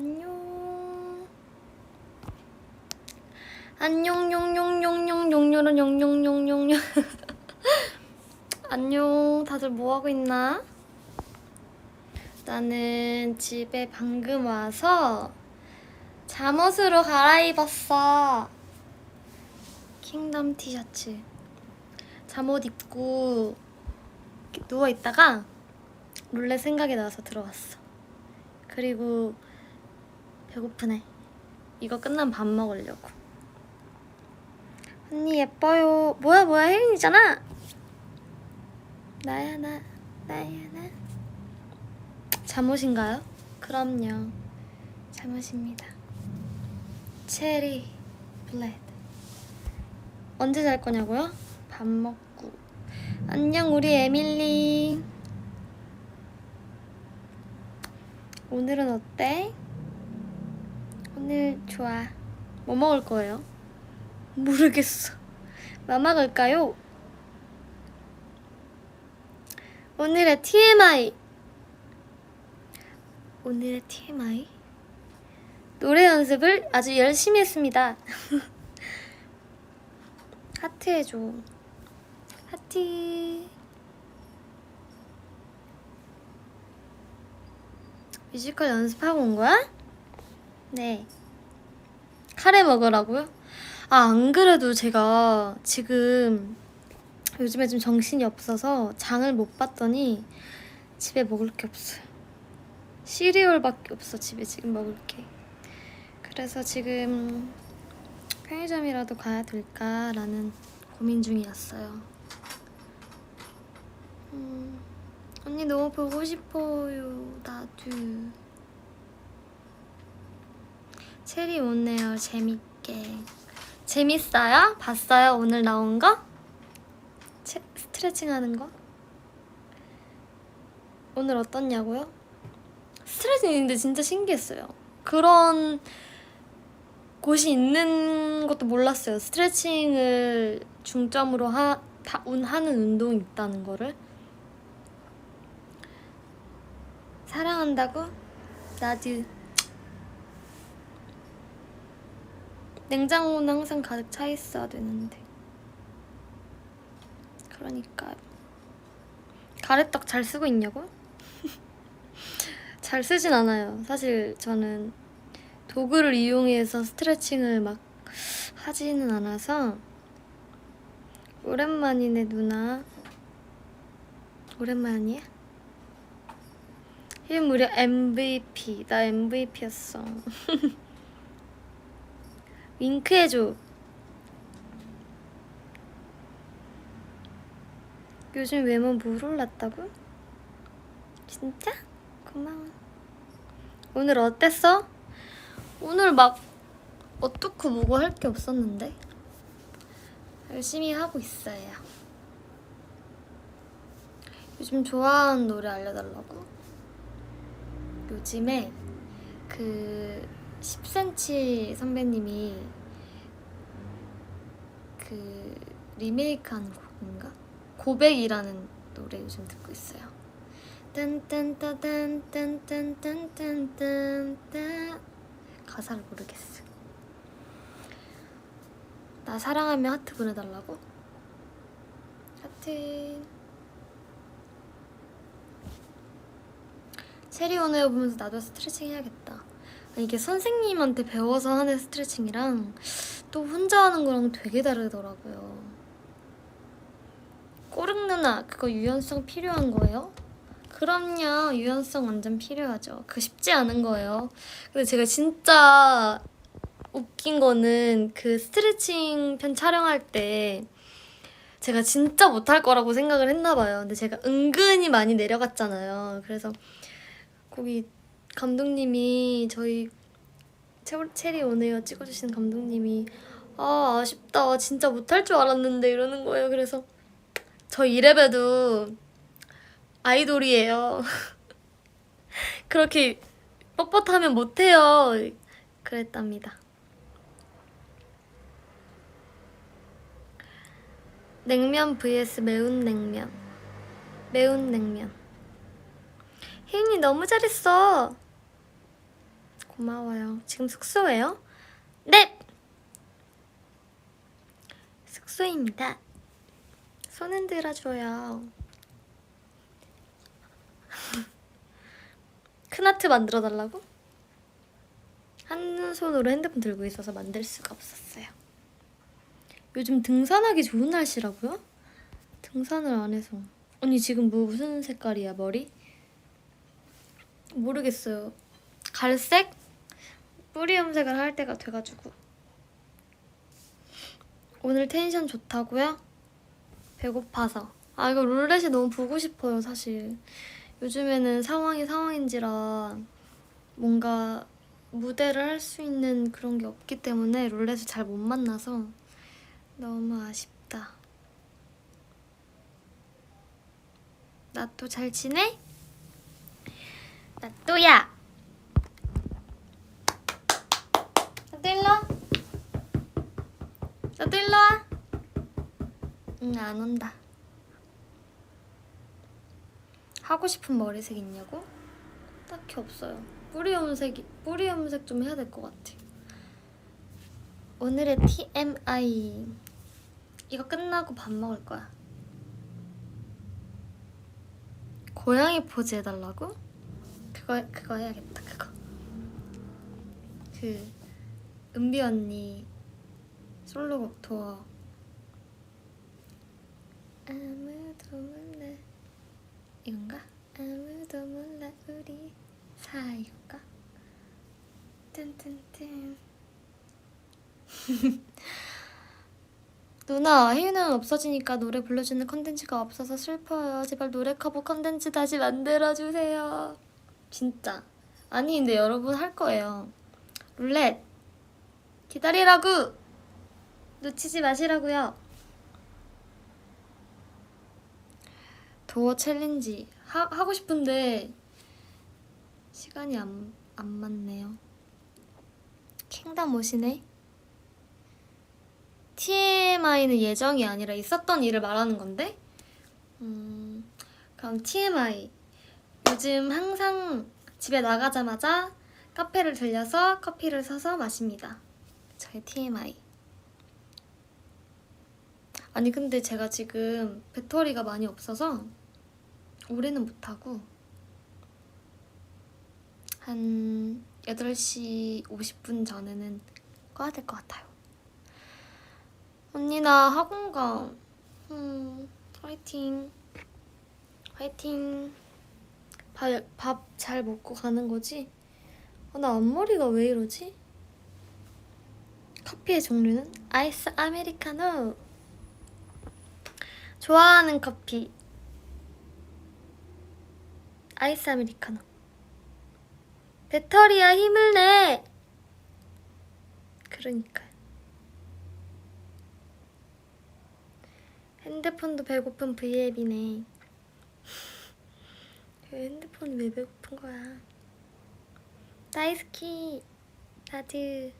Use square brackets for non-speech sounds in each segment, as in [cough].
안녕. 안녕 용용용용용용요런 용용용용용. 안녕. 다들 뭐 하고 있나? 나는 집에 방금 와서 잠옷으로 갈아입었어. 킹덤 티셔츠. 잠옷 입고 이렇게 누워 있다가 룰렛 생각이 나서 들어왔어. 그리고 배고프네. 이거 끝나면 밥 먹으려고. 언니 예뻐요. 뭐야 뭐야 혜린이잖아. 나야 나 나야 나. 잠옷인가요? 그럼요. 잠옷입니다. 체리 블레드. 언제 잘 거냐고요? 밥 먹고. 안녕 우리 에밀리. 오늘은 어때? 오늘 좋아. 뭐 먹을 거예요? 모르겠어. 뭐 먹을까요? 오늘의 TMI. 오늘의 TMI. 노래 연습을 아주 열심히 했습니다. [laughs] 하트 해줘. 하트. 뮤지컬 연습하고 온 거야? 네. 카레 먹으라고요? 아, 안 그래도 제가 지금 요즘에 좀 정신이 없어서 장을 못 봤더니 집에 먹을 게 없어요. 시리얼밖에 없어, 집에 지금 먹을 게. 그래서 지금 편의점이라도 가야 될까라는 고민 중이었어요. 음, 언니 너무 보고 싶어요. 나도. 체리 오네요. 재밌게. 재밌어요? 봤어요? 오늘 나온 거? 체, 스트레칭 하는 거? 오늘 어떻냐고요? 스트레칭인데 진짜 신기했어요. 그런 곳이 있는 것도 몰랐어요. 스트레칭을 중점으로 하, 다, 운- 하는 운동이 있다는 거를. 사랑한다고? 나도. 냉장고는 항상 가득 차 있어야 되는데. 그러니까. 가래떡 잘 쓰고 있냐고? [laughs] 잘 쓰진 않아요. 사실 저는 도구를 이용해서 스트레칭을 막 하지는 않아서 오랜만이네 누나 오랜만이야? 이 무려 MVP 나 MVP였어 [laughs] 윙크해줘 요즘 외모 물 올랐다고? 진짜? 고마워 오늘 어땠어? 오늘 막 어떻고 뭐고 할 게 없었는데 열심히 하고 있어요. 요즘 좋아하는 노래 알려달라고? 요즘에 그 10cm 선배님이 그 리메이크한 곡인가? 고백이라는 노래 요즘 듣고 있어요. 딴딴따단딴딴딴딴딴딴 가사를 모르겠어. 나 사랑하면 하트 보내달라고? 하트. 체리 오네요 보면서 나도 스트레칭 해야겠다. 이게 선생님한테 배워서 하는 스트레칭이랑 또 혼자 하는 거랑 되게 다르더라고요. 꼬릉 누나 그거 유연성 필요한 거예요? 그럼요 유연성 완전 필요하죠. 그거 쉽지 않은 거예요. 근데 제가 진짜 웃긴 거는 그 스트레칭 편 촬영할 때 제가 진짜 못할 거라고 생각을 했나 봐요. 근데 제가 은근히 많이 내려갔잖아요. 그래서 거기 감독님이 저희 체- 체리 오네요 찍어주신 감독님이 아 아쉽다 진짜 못할 줄 알았는데 이러는 거예요. 그래서 저 이래봬도 아이돌이에요. [laughs] 그렇게 뻣뻣하면 못해요. 그랬답니다. 냉면 vs 매운 냉면. 매운 냉면. 혜인이 너무 잘했어. 고마워요. 지금 숙소예요? 네! 숙소입니다. 손 흔들어줘요. [laughs] 큰 하트 만들어 달라고? 한 손으로 핸드폰 들고 있어서 만들 수가 없었어요. 요즘 등산하기 좋은 날씨라고요? 등산을 안 해서. 언니 지금 뭐 무슨 색깔이야 머리? 모르겠어요. 갈색? 뿌리 염색을 할 때가 돼가지고. 오늘 텐션 좋다고요? 배고파서. 아 이거 룰렛이 너무 보고 싶어요 사실. 요즘에는 상황이 상황인지라 뭔가 무대를 할 수 있는 그런 게 없기 때문에 룰렛을 잘 못 만나서 너무 아쉽다. 나 또 잘 지내? 나 또야. 나도 일로 와. 나도 일로 와. 응, 안 온다. 하고 싶은 머리색 있냐고? 딱히 없어요. 뿌리 염색이 뿌리 염색 좀 해야 될 것 같아. 오늘의 TMI 이거 끝나고 밥 먹을 거야. 고양이 포즈 해달라고? 그거 그거 해야겠다. 그거. 그 은비 언니 솔로곡 투어. 아무도 몰라 이건가? 아무도 몰라 우리 사이가 뜬뜬뜬 [laughs] 누나 혜윤은 없어지니까 노래 불러주는 컨텐츠가 없어서 슬퍼요 제발 노래 커버 컨텐츠 다시 만들어주세요 진짜 아니 근데 여러분 할 거예요 룰렛 기다리라고 놓치지 마시라고요 도어 챌린지 하, 하고 싶은데 시간이 안, 안 맞네요. 킹덤 오시네. TMI는 예정이 아니라 있었던 일을 말하는 건데? 음, 그럼 TMI. 요즘 항상 집에 나가자마자 카페를 들려서 커피를 사서 마십니다. 저의 TMI. 아니, 근데 제가 지금 배터리가 많이 없어서 올해는 못하고 한 8시 50분 전에는 꺼야 될 것 같아요. 언니 나 학원 가. 음, 화이팅. 화이팅. 밥 잘 먹고 가는 거지? 아, 나 앞머리가 왜 이러지? 커피의 종류는 아이스 아메리카노. 좋아하는 커피. 아이스 아메리카노. 배터리야 힘을 내. 그러니까. 핸드폰도 배고픈 V앱이네. 왜 핸드폰이 왜 배고픈 거야? 다이스키 다드.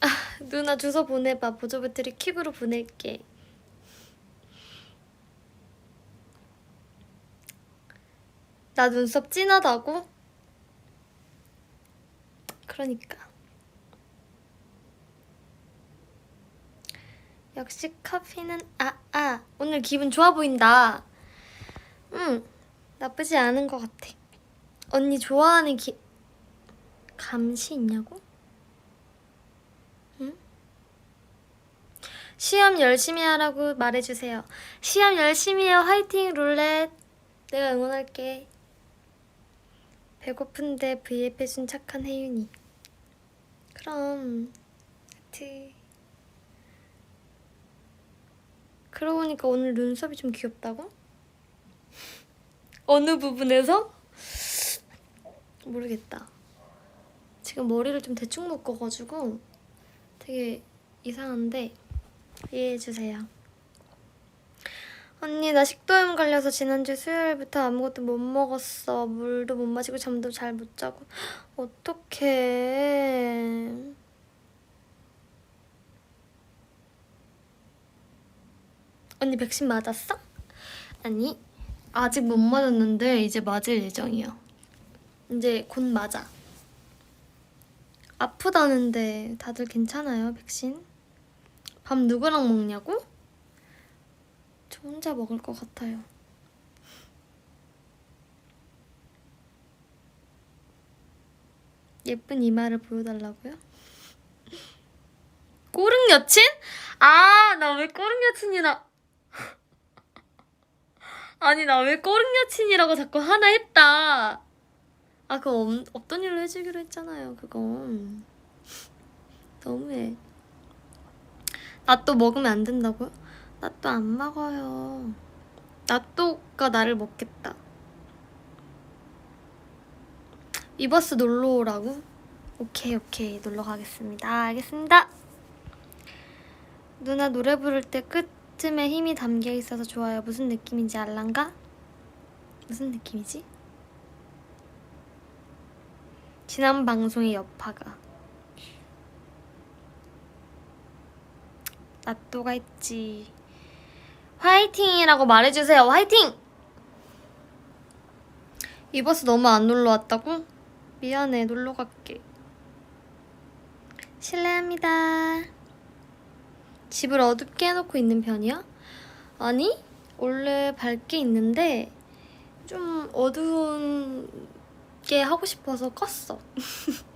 아 누나 주소 보내봐. 보조 배터리 킥으로 보낼게. 나 눈썹 진하다고? 그러니까. 역시 커피는 아, 아, 오늘 기분 좋아 보인다. 응, 나쁘지 않은 것 같아. 언니 좋아하는 기... 감시 있냐고? 응? 시험 열심히 하라고 말해주세요. 시험 열심히 해요. 화이팅 룰렛. 내가 응원할게. 배고픈데 V앱 해준 착한 혜윤이. 그럼 하트. 그러고 보니까 오늘 눈썹이 좀 귀엽다고? 어느 부분에서? 모르겠다. 지금 머리를 좀 대충 묶어가지고 되게 이상한데 이해해주세요. 언니 나 식도염 걸려서 지난주 수요일부터 아무것도 못 먹었어. 물도 못 마시고 잠도 잘 못 자고. 어떡해. 언니 백신 맞았어? 아니 아직 못 맞았는데 이제 맞을 예정이야. 이제 곧 맞아. 아프다는데 다들 괜찮아요, 백신? 밥 누구랑 먹냐고? 저 혼자 먹을 것 같아요. 예쁜 이마를 보여달라고요? [laughs] 꼬릉 여친? 아, 나 왜 꼬릉 여친이라. 아니, 나 왜 꼬릉 여친이라고 자꾸 하나 했다. 아, 그거 없, 없던 일로 해주기로 했잖아요, 그건. 너무해. 나 또 먹으면 안 된다고요? 나 또 안 먹어요. 나또가 나를 먹겠다. 이버스 놀러 오라고? 오케이, 오케이. 놀러 가겠습니다. 알겠습니다. 누나 노래 부를 때 끝 쯤에 힘이 담겨 있어서 좋아요. 무슨 느낌인지 알란가? 무슨 느낌이지? 지난 방송의 여파가 나또가 있지 화이팅이라고 말해주세요 화이팅! 이 버스 너무 안 놀러 왔다고? 미안해 놀러 갈게 실례합니다 집을 어둡게 해놓고 있는 편이야? 아니 원래 밝게 있는데 좀 어두운 게 하고 싶어서 껐어 [laughs]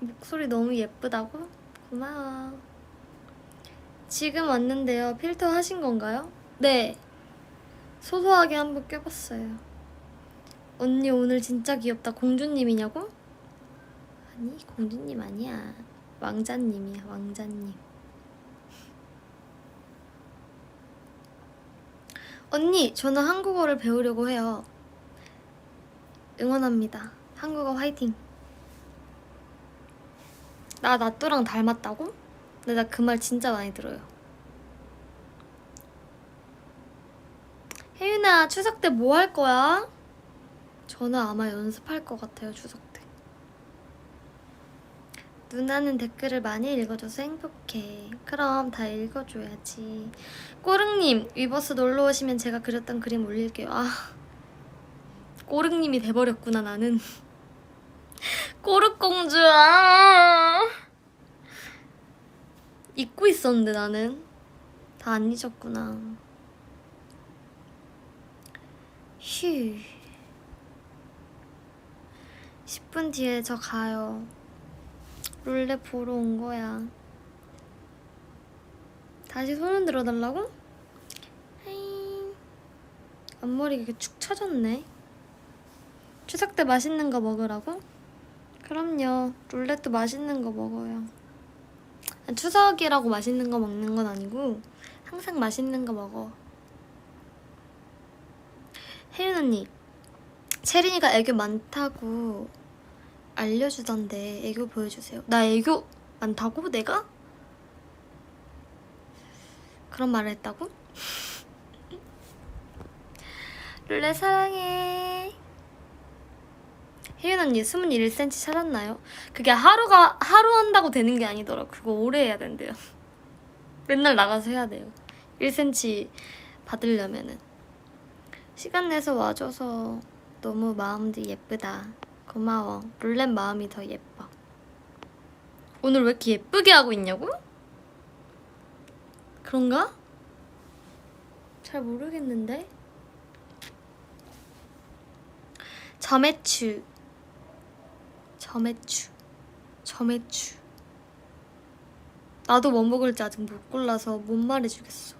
목소리 너무 예쁘다고? 고마워. 지금 왔는데요. 필터 하신 건가요? 네. 소소하게 한번 껴봤어요. 언니 오늘 진짜 귀엽다. 공주님이냐고? 아니, 공주님 아니야. 왕자님이야, 왕자님. 언니, 저는 한국어를 배우려고 해요. 응원합니다. 한국어 화이팅! 나 나또랑 닮았다고? 근데 나 그 말 진짜 많이 들어요. 혜윤아, 추석 때 뭐 할 거야? 저는 아마 연습할 것 같아요, 추석 때. 누나는 댓글을 많이 읽어줘서 행복해. 그럼 다 읽어줘야지. 꼬릉님, 위버스 놀러 오시면 제가 그렸던 그림 올릴게요. 아, 꼬릉님이 돼버렸구나, 나는. [laughs] 꼬르공주야. 잊고 있었는데 나는 다 안 잊었구나. 휴. 10분 뒤에 저 가요. 룰렛 보러 온 거야. 다시 손을 들어 달라고? 하이. 앞머리가 이렇게 축 처졌네. 추석 때 맛있는 거 먹으라고? 그럼요. 룰렛도 맛있는 거 먹어요. 추석이라고 맛있는 거 먹는 건 아니고 항상 맛있는 거 먹어. 혜린 언니, 채린이가 애교 많다고 알려주던데 애교 보여주세요. 나 애교 많다고? 내가? 그런 말을 했다고? [laughs] 룰렛 사랑해. 혜윤 언니 21cm 찾았나요? 그게 하루가 하루 한다고 되는 게 아니더라. 그거 오래 해야 된대요. [laughs] 맨날 나가서 해야 돼요. 1cm 받으려면은 시간 내서 와줘서 너무 마음도 예쁘다. 고마워. 룰렛 마음이 더 예뻐. 오늘 왜 이렇게 예쁘게 하고 있냐고? 그런가? 잘 모르겠는데. 점액추 점액추 점액추 나도 뭐 먹을지 아직 못 골라서 못 말해주겠어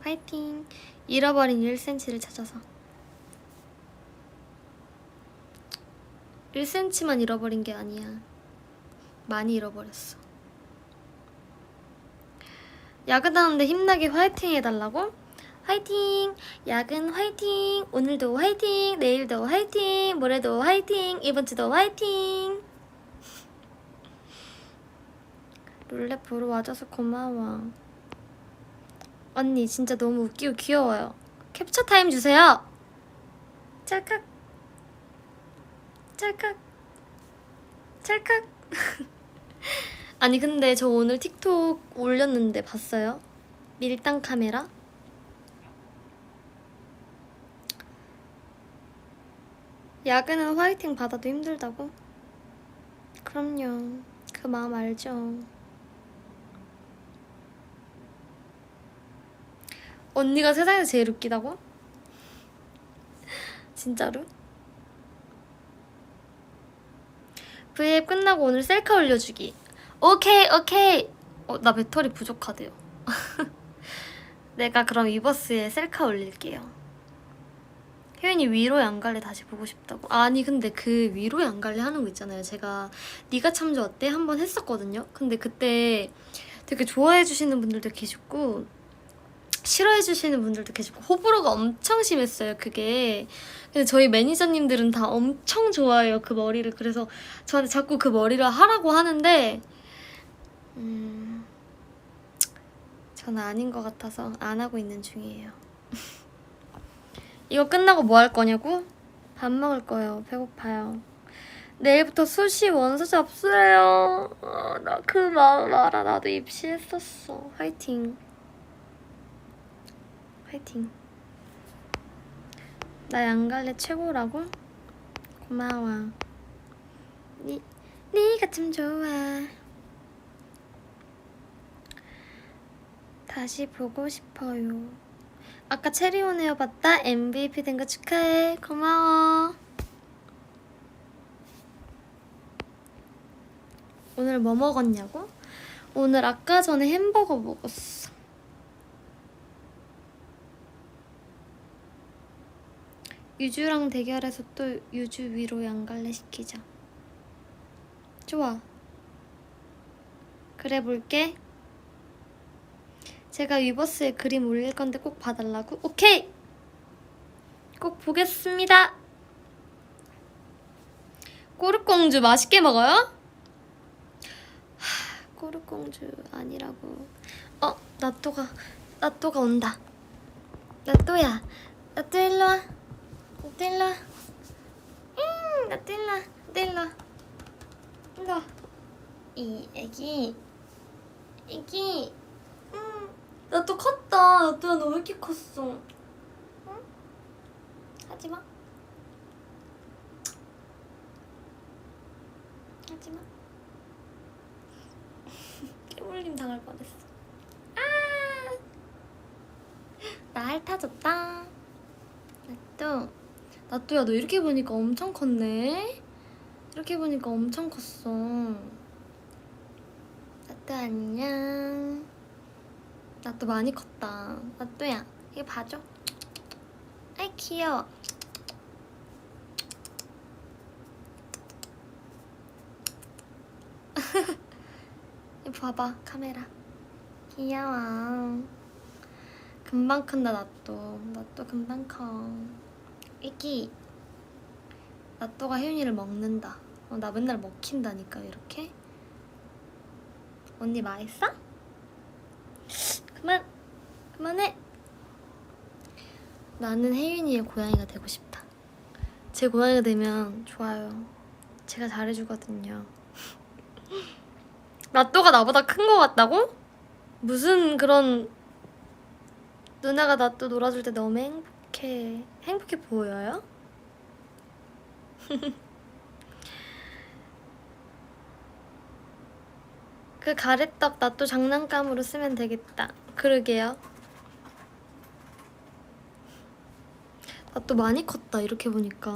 화이팅 잃어버린 1cm를 찾아서 1cm만 잃어버린 게 아니야 많이 잃어버렸어 야근하는데 힘나게 화이팅 해달라고? 화이팅! 야근 화이팅! 오늘도 화이팅! 내일도 화이팅! 모레도 화이팅! 이번 주도 화이팅! 룰렛 보러 와줘서 고마워. 언니 진짜 너무 웃기고 귀여워요. 캡처 타임 주세요. 찰칵. 찰칵. 찰칵. [laughs] 아니 근데 저 오늘 틱톡 올렸는데 봤어요? 밀당 카메라?。 어, 야근은 화이팅 받아도 힘들다고? 그럼요. 그 마음 알죠. 언니가 세상에서 제일 웃기다고? [laughs] 진짜로? V앱 끝나고 오늘 셀카 올려주기. 오케이, 오케이. 어, 나 배터리 부족하대요. [laughs] 내가 그럼 위버스에 셀카 올릴게요. 혜연이 위로의 안갈래 다시 보고 싶다고. 아니 근데 그 위로의 안갈래 하는 거 있잖아요. 제가 네가 참 좋았대 한 번 했었거든요. 근데 그때 되게 좋아해 주시는 분들도 계셨고 싫어해 주시는 분들도 계시고 호불호가 엄청 심했어요. 그게. 근데 저희 매니저님들은 다 엄청 좋아해요. 그 머리를. 그래서 저한테 자꾸 그 머리를 하라고 하는데 음 저는 아닌 것 같아서 안 하고 있는 중이에요. [laughs] 이거 끝나고 뭐 할 거냐고? 밥 먹을 거예요. 배고파요. 내일부터 수시 원서 접수해요. 아, 나그 마음 알아. 나도 입시했었어. 화이팅. 화이팅. 나 양갈래 최고라고? 고마워. 니, 니가 참 좋아. 다시 보고 싶어요. 아까 체리온 헤어 봤다. MVP 된 거 축하해. 고마워. 오늘 뭐 먹었냐고? 오늘 아까 전에 햄버거 먹었어. 유주랑 대결해서 또 유주 위로 양갈래 시키자. 좋아. 그래 볼게. 제가 위버스에 그림 올릴 건데 꼭 봐달라고? 오케이! 꼭 보겠습니다. 꼬르공주 맛있게 먹어요? 하, 꼬르공주 아니라고. 어, 나또가, 나또가 온다. 나또야, 나또 일로 와. 나또 일로 와. 일로 와. 이 애기, 애기. 나또 컸다. 나또야 너왜 이렇게 컸어? 응? 하지 마. 하지 마. [laughs] 깨물림 당할 뻔했어. 아! 나 핥아줬다. 나또 나또야 너 이렇게 보니까 엄청 컸네. 이렇게 보니까 엄청 컸어. 나또 안녕. 나또 많이 컸다. 나또야, 이거 봐줘. 아이 귀여워. [laughs] 이거 봐봐 카메라. 귀여워. 금방 큰다 나또. 나 또 금방 커. 애기. 나또가 혜윤이를 먹는다. 어, 나 맨날 먹힌다니까 이렇게. 언니 맛있어? 그만 그만해 나는 혜윤이의 고양이가 되고 싶다 제 고양이가 되면 좋아요 제가 잘해주거든요 [laughs] 라또가 나보다 큰 거 같다고? 무슨 그런 누나가 나또 놀아줄 때 너무 행복해 행복해 보여요? [laughs] 그 가래떡 나 또 장난감으로 쓰면 되겠다. 그러게요. 나 또 많이 컸다 이렇게 보니까.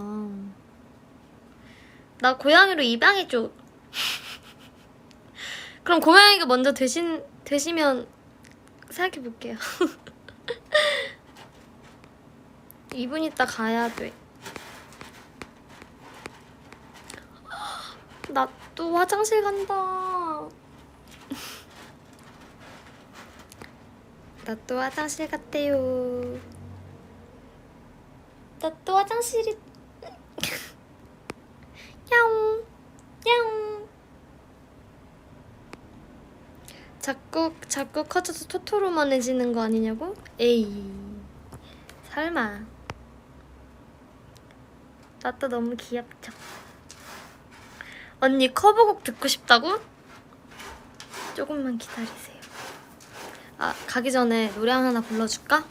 나 고양이로 입양해줘. [laughs] 그럼 고양이가 먼저 되신 되시면 생각해 볼게요. [laughs] 2분 있다 가야 돼. 나 또 화장실 간다. 나 또 화장실 갔대요. 나 또 화장실이. [laughs] 야옹, 야옹. 자꾸 자꾸 커져서 토토로만해지는 거 아니냐고? 에이, 설마. 나또 너무 귀엽죠. 언니 커버곡 듣고 싶다고? 조금만 기다리세요. 아, 가기 전에 노래 하나 불러줄까?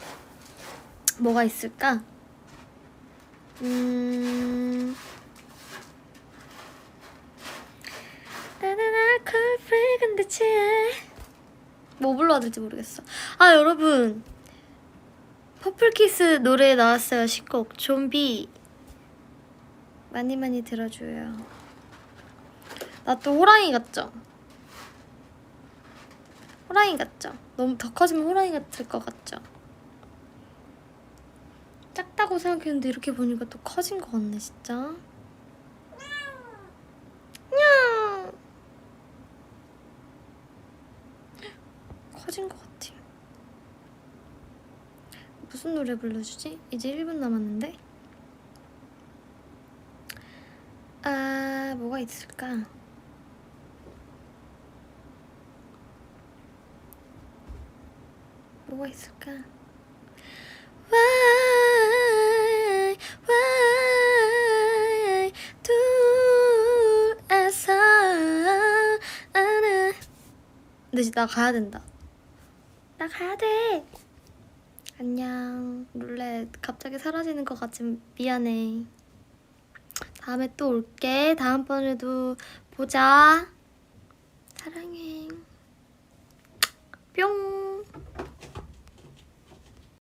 뭐가 있을까? 음. 뭐 불러야 될지 모르겠어. 아 여러분 퍼플키스 노래 나왔어요 신곡 좀비 많이 많이 들어줘요. 나 또 호랑이 같죠? 호랑이 같죠? 너무 더 커지면 호랑이 같을 것 같죠? 작다고 생각했는데 이렇게 보니까 또 커진 것 같네 진짜. 냥 커진 것 같아. 무슨 노래 불러주지? 이제 1분 남았는데. 아 뭐가 있을까? 뭐가 있을까? Why, why 둘에서 아는 근데 나 가야 된다. 나 가야 돼. 안녕. 룰렛 갑자기 사라지는 것 같지만 미안해. 다음에 또 올게. 다음번에도 보자.